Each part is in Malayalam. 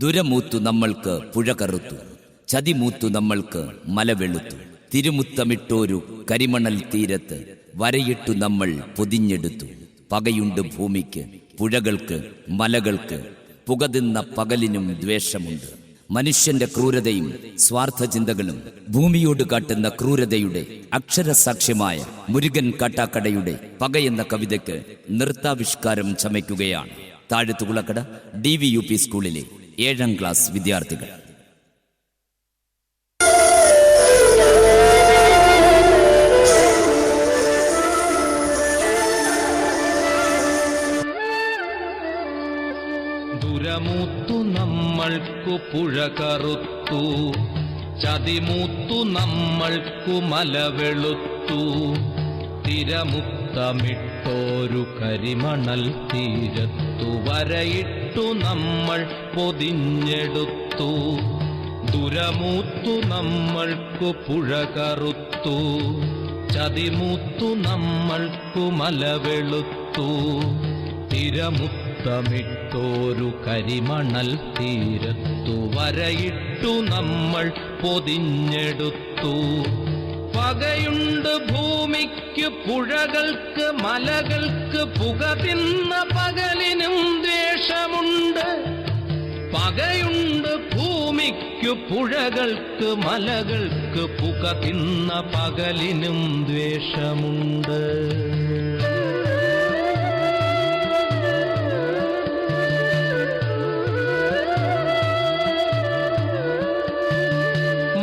ദുരമൂത്തു നമ്മൾക്ക് പുഴ കറുത്തു ചതിമൂത്തു നമ്മൾക്ക് മല വെളുത്തു തിരുമുത്തമിട്ടോരു കരിമണൽ തീരത്ത് വരയിട്ടു നമ്മൾ പൊതിഞ്ഞെടുത്തു. പകയുണ്ട് ഭൂമിക്ക് പുഴകൾക്ക് മലകൾക്ക് പുകതിന്ന പകലിനും ദ്വേഷമുണ്ട്. മനുഷ്യന്റെ ക്രൂരതയും സ്വാർത്ഥ ചിന്തകളും ഭൂമിയോട് കാട്ടുന്ന ക്രൂരതയുടെ അക്ഷരസാക്ഷ്യമായ മുരുകൻ കാട്ടാക്കടയുടെ എന്ന കവിതയ്ക്ക് നൃത്താവിഷ്കാരം ചമയ്ക്കുകയാണ്. Thazhathukulakkada D V U P സ്കൂളിലെ ഏഴാം ക്ലാസ് വിദ്യാർത്ഥികൾ. ദുരമൂത്തു നമ്മൾക്കു പുഴ കറുത്തു. ചതിമൂത്തു നമ്മൾക്കു മലവെളുത്തു. തിരമുത്തമിട്ടോരു കരിമണൽ തീരത്തു വരയിട്ടു നമ്മൾ പൊതിഞ്ഞെടുത്തു. ദുരമൂത്തു നമ്മൾക്കു പുഴ കറുത്തു. ചതിമൂത്തു നമ്മൾക്കു മലവെളുത്തു. തിരമുത്തമിട്ടോരു കരിമണൽ തീരത്തു. വരയിട്ടു നമ്മൾ പൊതിഞ്ഞെടുത്തു. പകയുണ്ട് ഭൂമിക്ക് പുഴകൾക്ക് മലകൾക്ക് പുക തിന്ന പകലിനും ദ്വേഷമുണ്ട് പകയുണ്ട് ഭൂമിക്കു പുഴകൾക്ക് മലകൾക്ക് പുക തിന്ന പകലിനും ദ്വേഷമുണ്ട്.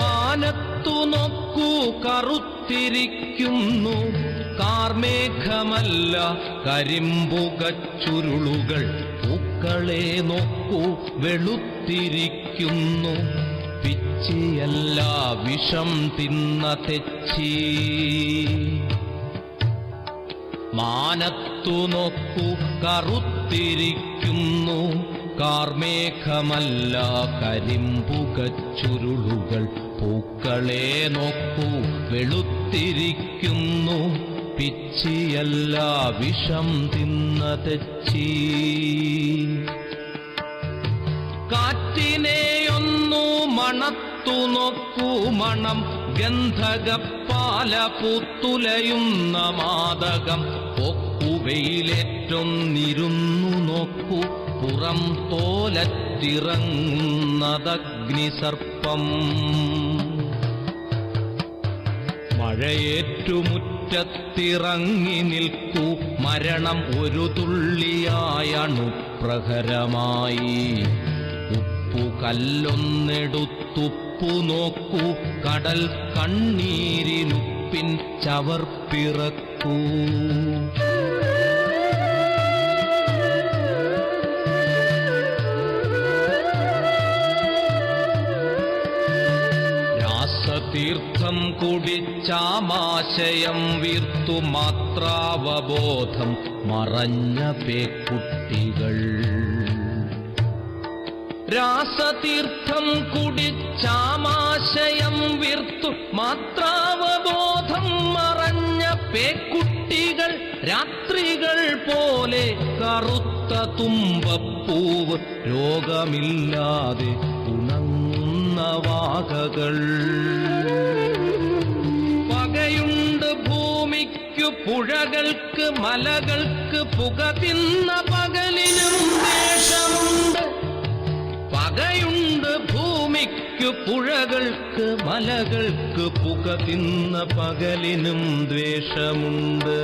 മാനത്തു നോക്കൂ കറുത്തിരിക്കുന്നു. കാർമേഘമല്ല കരിമ്പുകച്ചുരുളുകൾ പൂക്കളെ നോക്കൂ വെളുത്തിരിക്കുന്നു. പിച്ചിയല്ല വിഷം തിന്ന തെച്ചി. മാനത്തു നോക്കൂ കറുത്തിരിക്കുന്നു. കാർമേഘമല്ല കരിമ്പുകച്ചുരുളുകൾ. പൂക്കളെ നോക്കൂ വെളുത്തിരിക്കുന്നു. പിച്ചിയല്ല വിഷം തിന്ന തെച്ചി. കാറ്റിനെയൊന്നു മണത്തു നോക്കൂ മണം ഗന്ധകപ്പാല പൂത്തുലയുന്ന മാതകം. പൊക്കുവെയിലേറ്റൊന്നിരുന്നു നോക്കൂ പുറം തോലറ്റിറങ്ങുന്നതഗ്നിസർപ്പം മഴയേറ്റുമുറ്റത്തിറങ്ങി നിൽക്കൂ. മരണം ഒരു തുള്ളിയായണു. പ്രഹരമായി ഉപ്പു കല്ലൊന്നെടുത്തുപ്പു നോക്കൂ. കടൽ കണ്ണീരിനുപ്പിൻ ചവർപ്പിറക്കൂ. രാസതീർത്ഥം കുടിച്ചാമാശയം വീർത്തു മാത്രാവബോധം മറഞ്ഞ പേക്കുട്ടികൾ. രാസതീർത്ഥം കുടിച്ചാമാശയം വീർത്തു മാത്രാവബോധം മറഞ്ഞ പേക്കുട്ടികൾ. രാത്രികൾ പോലെ കറുത്ത തുമ്പപ്പൂവ് രോഗമില്ലാതെ ഉണങ്ങുന്ന വാകകൾ. പകയുണ്ട് ഭൂമിക്കു പുഴകൾക്ക് മലകൾക്ക് പുക തിന്ന പകലിനും ദേശമുണ്ട്. പകയുണ്ട് ഭൂമിക്കു പുഴകൾക്ക് മലകൾക്ക് പുക തിന്ന പകലിനും ദ്വേഷമുണ്ട്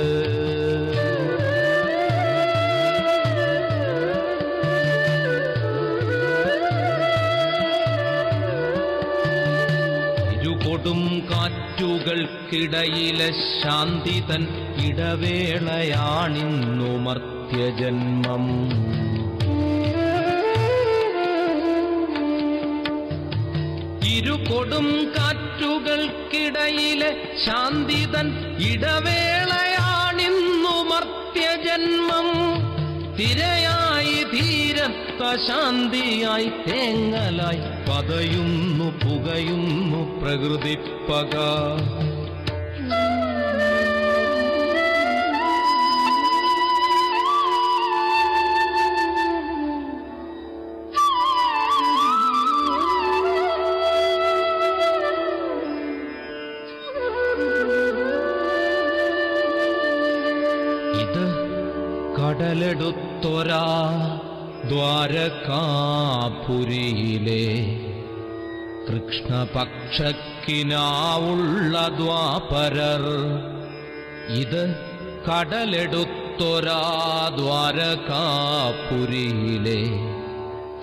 ഇരുകൊടും കാറ്റുകൾക്കിടയിലെ ശാന്തി തൻ ഇടവേളയാണിന്നു മർത്യജന്മം. ഇരു കൊടും കാറ്റുകൾക്കിടയിലെ ശാന്തി തൻ ഇടവേളയാണിന്നു മർത്യജന്മം. തിരയായി തീരം പ്രശാന്തിയായി തേങ്ങലായി പതയുന്നു പുകയുന്നു പ്രകൃതി പക. ഇത് കടലെടുത്തൊരാ ദ്വാരകാപുരിയിലെ കൃഷ്ണപക്ഷക്കിനാവുള്ള ദ്വാപരർ. ഇത് കടലെടുത്തൊരാ ദ്വാരകാപുരിയിലെ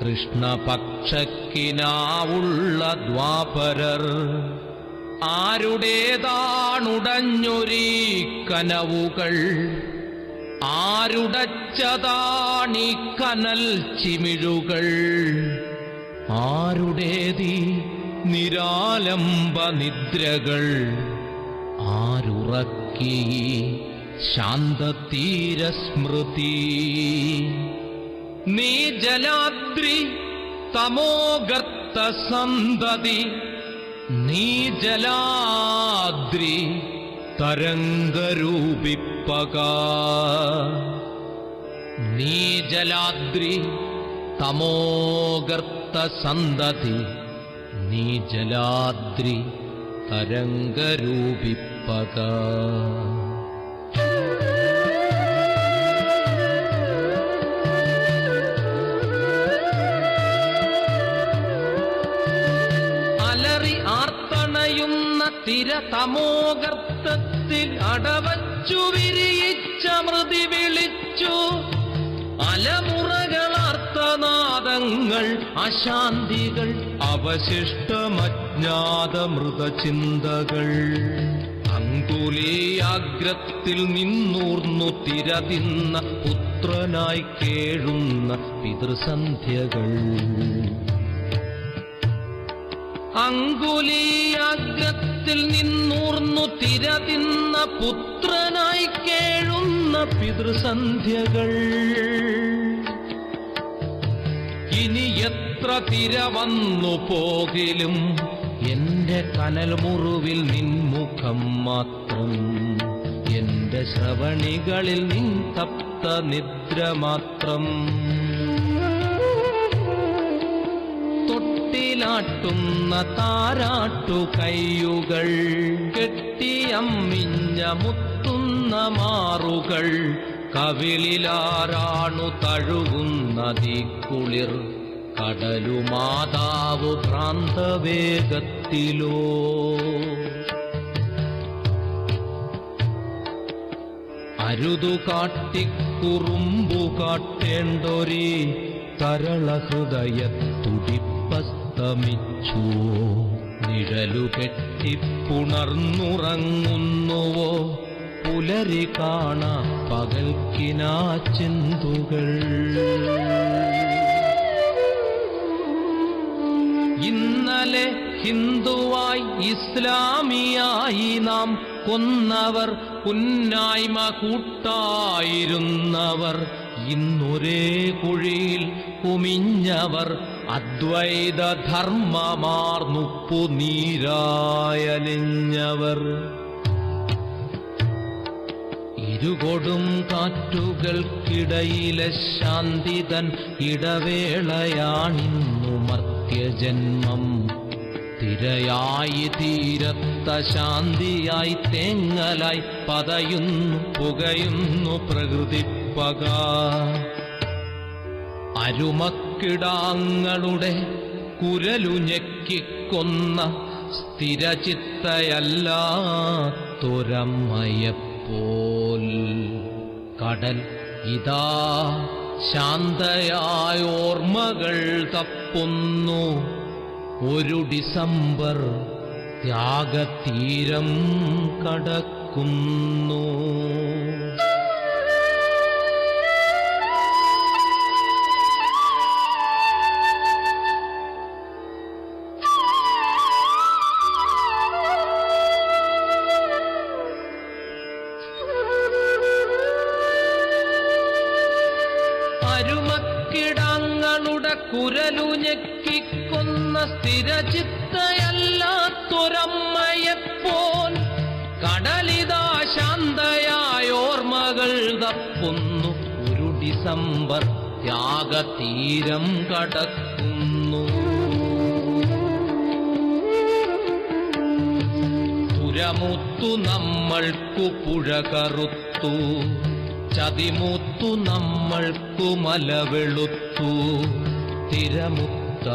കൃഷ്ണപക്ഷക്കിനാവുള്ള ദ്വാപരർ. ആരുടേതാണുടഞ്ഞൊരീ കനവുകൾ ആരുടച്ചതാണീ കനൽ ചിമിഴുകൾ? ആരുടേതി നിരാലംബ നിദ്രകൾ ആരുറക്കി ശാന്തതീരസ്മൃതി? നീ ജലാദ്രി തമോഗർത്ത സന്തതി നീ ജലാദ്രി തരംഗരൂപിപ്പക. നീജലാദ്രി തമോഗർത്തസന്തതി. നീജലാദ്രി തരംഗരൂപിപ്പക. അലറി ആർത്തണയുന്ന അടവച്ചു വിരിയിച്ച മൃതി വിളിച്ചു. അലമുറകളാർത്തനാദങ്ങൾ അശാന്തികൾ അവശിഷ്ടമജ്ഞാത മൃതചിന്തകൾ അങ്കുലീയാഗ്രത്തിൽ നിന്നൂർന്നു തിരതിന്ന പുത്രനായി കേഴുന്ന പിതൃസന്ധ്യകൾ. അങ്കുലീയാഗ്രത്തിൽ നിന്നൂർന്നു തിര തിന്ന പുത്രനായി കേഴുന്ന പിതൃസന്ധ്യകൾ. ഇനി എത്ര തിര വന്നു പോകിലും എന്റെ കനൽ മുറിവിൽ നിൻമുഖം മാത്രം. എന്റെ ശ്രവണികളിൽ നിൻ തപ്ത നിദ്ര മാത്രം. തൊട്ടിലാട്ടുന്ന താരാട്ടു കയ്യുകൾ കെട്ടിയമ്മിഞ്ഞ മുത്തുന്ന മാറുകൾ കവിളിലാരാണു തഴുകുന്ന തീക്കുളിർ കടലുമാതാവ് ഭ്രാന്തവേഗത്തിലോ. അരുതു കാട്ടിക്കുറുമ്പു കാട്ടേണ്ടൊരേ തരള ഹൃദയ നിഴലുകെട്ടിപ്പുണർന്നുറങ്ങുന്നുവോ നിഴലു കെട്ടിപ്പുണർന്നുറങ്ങുന്നുവോ പുലരി കാണ പകൽക്കിനാ ചിന്തുകൾ. ഇന്നലെ ഹിന്ദുവായി ഇസ്ലാമിയായി നാം കൊന്നവർ പുന്നായ്മ കൂട്ടായിരുന്നവർ. ഇന്നൊരേ കുഴിയിൽ കുമിഞ്ഞവർ അദ്വൈത ധർമ്മമാർന്നുപ്പു നീരായലിഞ്ഞവർ. ഇരുകൊടും കാറ്റുകൾക്കിടയിലെ ശാന്തിതൻ ഇടവേളയാണിന്നു മർത്യജന്മം. തിരയായി തീരത്ത ശാന്തിയായി തേങ്ങലായി പതയുന്നു പുകയുന്നു പ്രകൃതിപ്പക അരുമക്കിടാങ്ങളുടെ കുരലു ഞെക്കിക്കൊന്ന സ്ഥിരചിത്തയല്ലാത്തൊരമ്മയെപ്പോൽ കടൽ ഇതാ ശാന്തയായോർമ്മകൾ തപ്പുന്നു. ഒരു ഡിസംബർ ത്യാഗതീരം കടക്കുന്നു. കുരലു ഞെക്കിക്കൊന്ന സ്ഥിരചിത്തയല്ലാത്തൊരമ്മയെപ്പോൽ കടലിതാ ശാന്തയായോർമകൾ തപ്പുന്നു. ഒരു ഡിസംബർ ത്യാഗതീരം കടക്കുന്നു. പുരമുത്തു നമ്മൾക്കു പുഴ കറുത്തു ചതിമൂത്തു നമ്മൾക്കു മലവെളുത്തു. തിരമുത്തമിട്ടോരു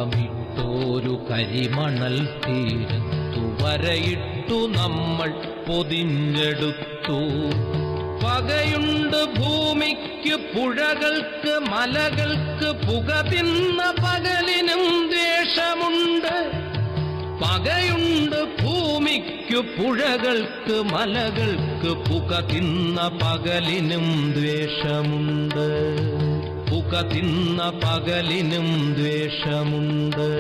കരിമണൽ തീരത്തു വരയിട്ടു നമ്മൾ പൊതിഞ്ഞെടുത്തു. പകയുണ്ട് ഭൂമിക്ക് പുഴകൾക്ക് മലകൾക്ക് പുക തിന്ന പകലിനും ദേഷമുണ്ട്. പകയുണ്ട് ഭൂമിക്ക് പുഴകൾക്ക് മലകൾക്ക് പുക തിന്ന പകലിനും ദ്വേഷമുണ്ട് പുക തിന്ന പകലിനും ദ്വേഷമുണ്ട്.